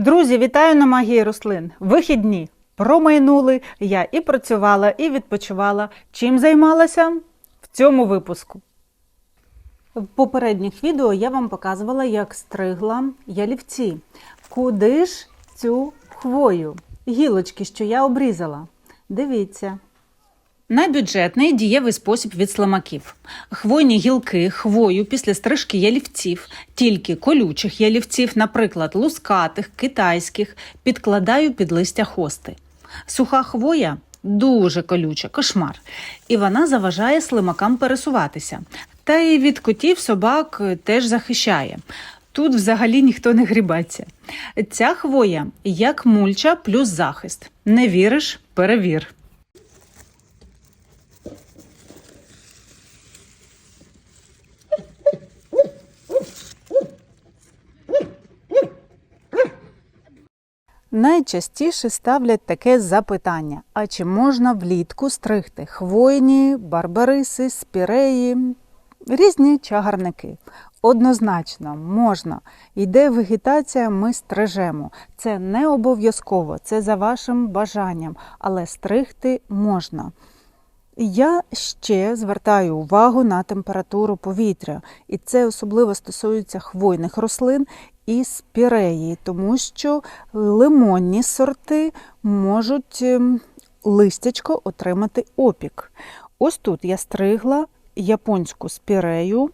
Друзі, вітаю на магії рослин. Вихідні промайнули. Я і працювала, і відпочивала. Чим займалася в цьому випуску. В попередніх відео я вам показувала, як стригла ялівці. Куди ж цю хвою? Гілочки, що я обрізала. Дивіться. Найбюджетний дієвий спосіб від слимаків. Хвойні гілки, хвою після стрижки ялівців, тільки колючих ялівців, наприклад, лускатих, китайських, підкладаю під листя хости. Суха хвоя дуже колюча, кошмар, і вона заважає слимакам пересуватися. Та й від котів собак теж захищає. Тут взагалі ніхто не грібеться. Ця хвоя як мульча плюс захист. Не віриш? Перевір. Найчастіше ставлять таке запитання: а чи можна влітку стригти хвойні, барбариси, спіреї, різні чагарники? Однозначно, можна. Йде вегетація, ми стрижемо. Це не обов'язково, це за вашим бажанням, але стригти можна. Я ще звертаю увагу на температуру повітря, і це особливо стосується хвойних рослин і спіреї, тому що лимонні сорти можуть ем, листячко отримати опік. Ось тут я стригла японську спірею.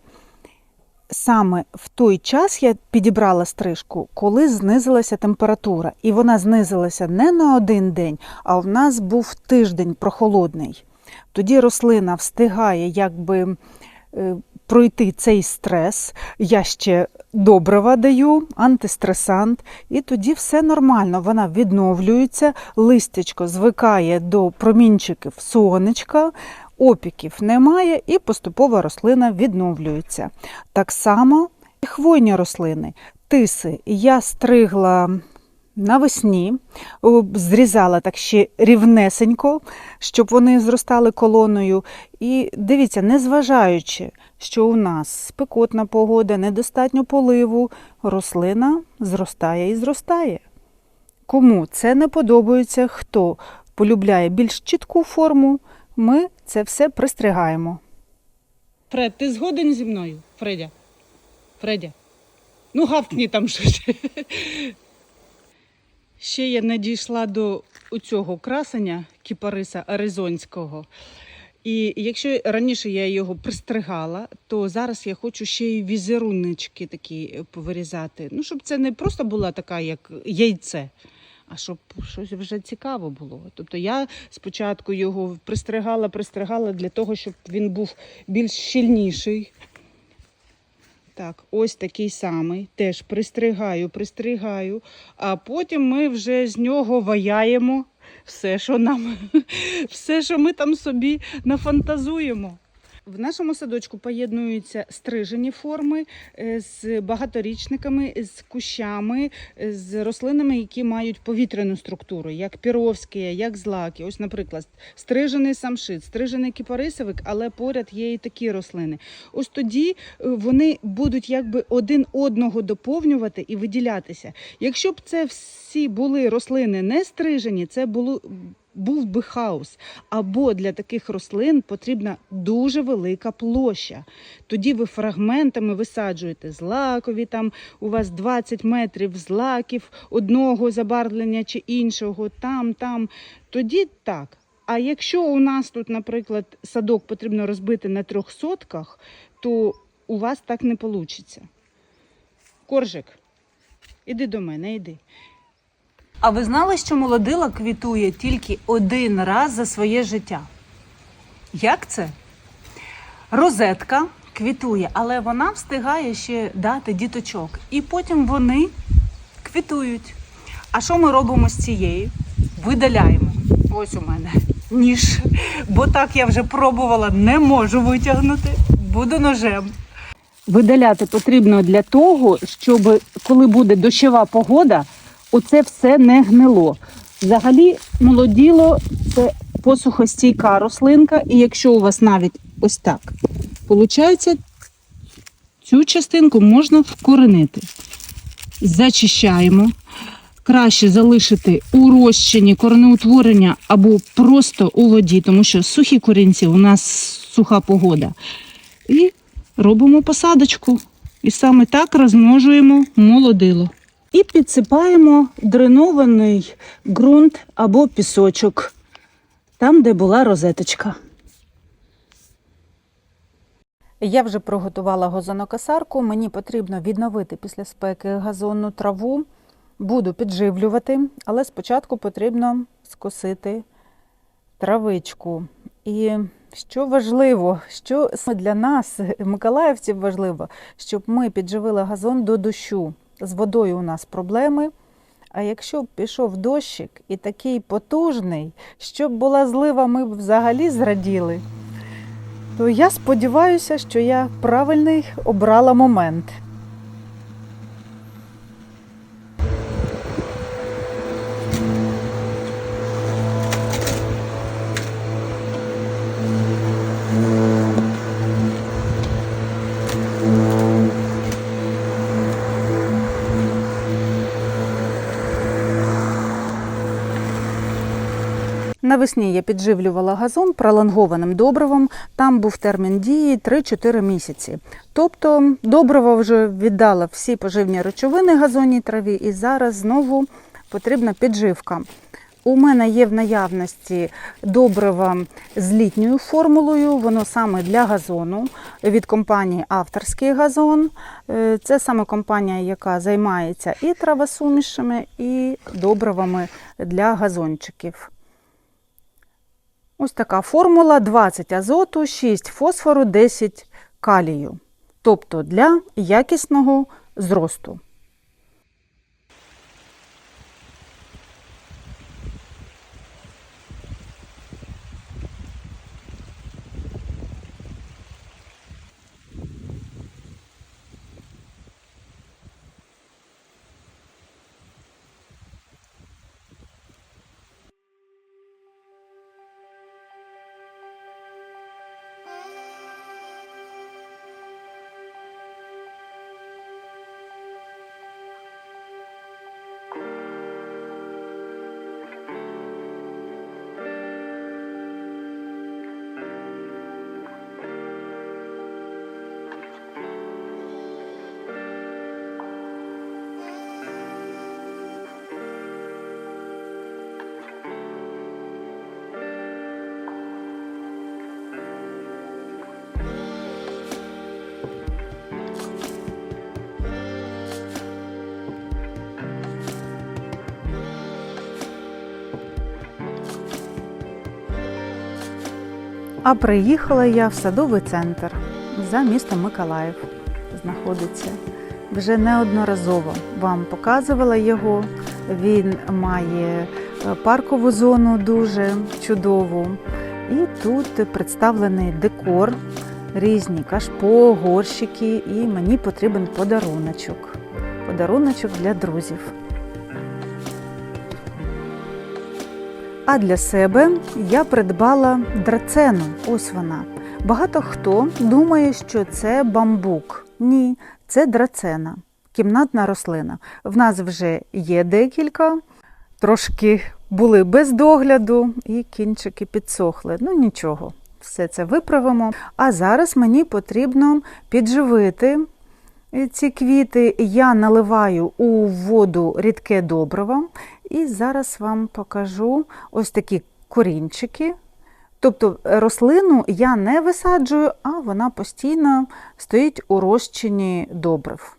Саме в той час я підібрала стрижку, коли знизилася температура. І вона знизилася не на один день, а в нас був тиждень прохолодний. Тоді рослина встигає якби е, пройти цей стрес. Я ще добрива даю, антистресант, і тоді все нормально. Вона відновлюється, листячко звикає до промінчиків сонечка. Опіків немає і поступово рослина відновлюється. Так само і хвойні рослини. Тиси я стригла навесні, зрізала так ще рівнесенько, щоб вони зростали колоною. І дивіться, незважаючи, що у нас спекотна погода, недостатньо поливу, рослина зростає і зростає. Кому це не подобається, хто полюбляє більш чітку форму, ми це все пристригаємо. Фред, ти згоден зі мною, Фредя? Фредя? Ну, гавкні там щось. Ще я не дійшла до цього красення кіпариса аризонського. І якщо раніше я його пристригала, то зараз я хочу ще й візеруннички такі повирізати. Ну, щоб це не просто була така, як яйце, а щоб щось вже цікаво було. Тобто я спочатку його пристригала, пристригала для того, щоб він був більш щільніший. Так, ось такий самий. Теж пристригаю, пристригаю, а потім ми вже з нього ваяємо все, що нам, все, що ми там собі нафантазуємо. В нашому садочку поєднуються стрижені форми е, з багаторічниками, з кущами, е, з рослинами, які мають повітряну структуру, як піровські, як злаки. Ось, наприклад, стрижений самшит, стрижений кіпарисовик, але поряд є і такі рослини. Ось тоді е, вони будуть якби один одного доповнювати і виділятися. Якщо б це всі були рослини не стрижені, це було був би хаос. Або для таких рослин потрібна дуже велика площа. Тоді ви фрагментами висаджуєте злакові, там у вас 20 метрів злаків одного забарвлення чи іншого, там, там. Тоді так. А якщо у нас тут, наприклад, садок потрібно розбити на трьох сотках, то у вас так не вийде. Коржик, іди до мене, іди. А ви знали, що молодила квітує тільки один раз за своє життя? Як це? Розетка квітує, але вона встигає ще дати діточок. І потім вони квітують. А що ми робимо з цією? Видаляємо. Ось у мене ніж. Бо так я вже пробувала, не можу витягнути. Буду ножем. Видаляти потрібно для того, щоб коли буде дощова погода, оце все не гнило. Взагалі, молоділо це посухостійка рослинка, і якщо у вас навіть ось так виходить, цю частинку можна вкоренити. Зачищаємо. краще залишити у розчині коренеутворення або просто у воді, тому що сухі корінці у нас суха погода. І робимо посадочку. І саме так розмножуємо молодило. І підсипаємо дренований ґрунт або пісочок, там, де була розеточка. Я вже приготувала газонокосарку. Мені потрібно відновити після спеки газонну траву. Буду підживлювати, але спочатку потрібно скосити травичку. І що важливо, що для нас, миколаївців, важливо, щоб ми підживили газон до дощу. З водою у нас проблеми. А якщо б пішов дощик і такий потужний, щоб була злива, ми б взагалі зраділи. То я сподіваюся, що я правильний обрала момент. Навесні я підживлювала газон пролонгованим добривом. Там був термін дії 3-4 місяці. Тобто добриво вже віддало всі поживні речовини газонній траві, і зараз знову потрібна підживка. У мене є в наявності добрива з літньою формулою, воно саме для газону від компанії Авторський газон. Е, Це саме компанія, яка займається і травосумішами, і добривами для газончиків. Ось така формула: 20 азоту, 6 фосфору, 10 калію. Тобто для якісного зросту. А приїхала я в садовий центр за містом Миколаїв. Знаходиться. Вже неодноразово вам показувала його. Він має е, паркову зону дуже чудову. І тут представлений декор, різні кашпо, горщики, і мені потрібен подаруночок. Подаруночок для друзів. А для себе я придбала драцену. Ось вона. Багато хто думає, що це бамбук. Ні, це драцена, кімнатна рослина. В нас вже є декілька, трошки були без догляду, і кінчики підсохли. Ну нічого, все це виправимо. А зараз мені потрібно підживити ці квіти. Я наливаю у воду рідке добриво. І зараз вам покажу ось такі корінчики. Тобто рослину я не висаджую, а вона постійно стоїть у розчині добрив.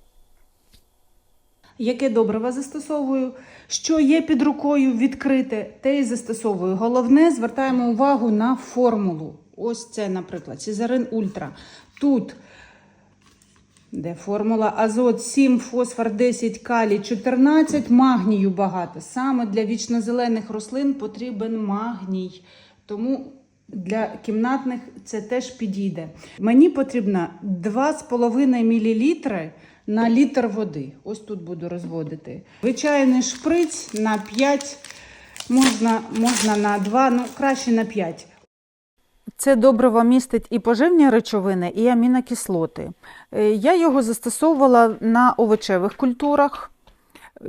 Яке добриво застосовую? Що є під рукою відкрите, те і застосовую. Головне, звертаємо увагу на формулу. Ось це, наприклад, Цезарин Ультра. Тут де формула азот 7, фосфор 10, калій 14, магнію багато. Саме для вічнозелених рослин потрібен магній. Тому для кімнатних це теж підійде. Мені потрібно 2,5 мл на літр води. Ось тут буду розводити. Звичайний шприц на 5, можна, можна на 2, ну краще на 5. Це добриво містить і поживні речовини, і амінокислоти. Е, Я його застосовувала на овочевих культурах.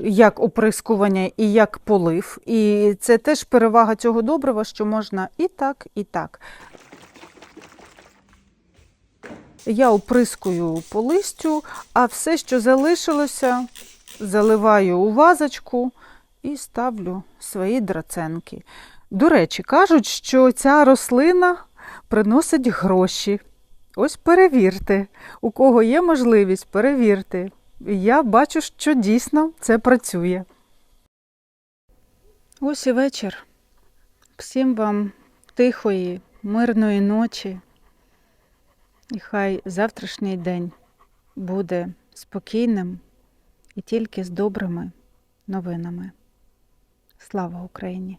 як оприскування і як полив. І це теж перевага цього добрива, що можна і так, і так. Я оприскую по листю, а все, що залишилося, заливаю у вазочку і ставлю свої драценки. До речі, кажуть, що ця рослина приносить гроші. Ось перевірте. У кого є можливість, перевірте. Я бачу, що дійсно це працює. Ось і вечір. Всім вам тихої, мирної ночі. І хай завтрашній день буде спокійним і тільки з добрими новинами. Слава Україні!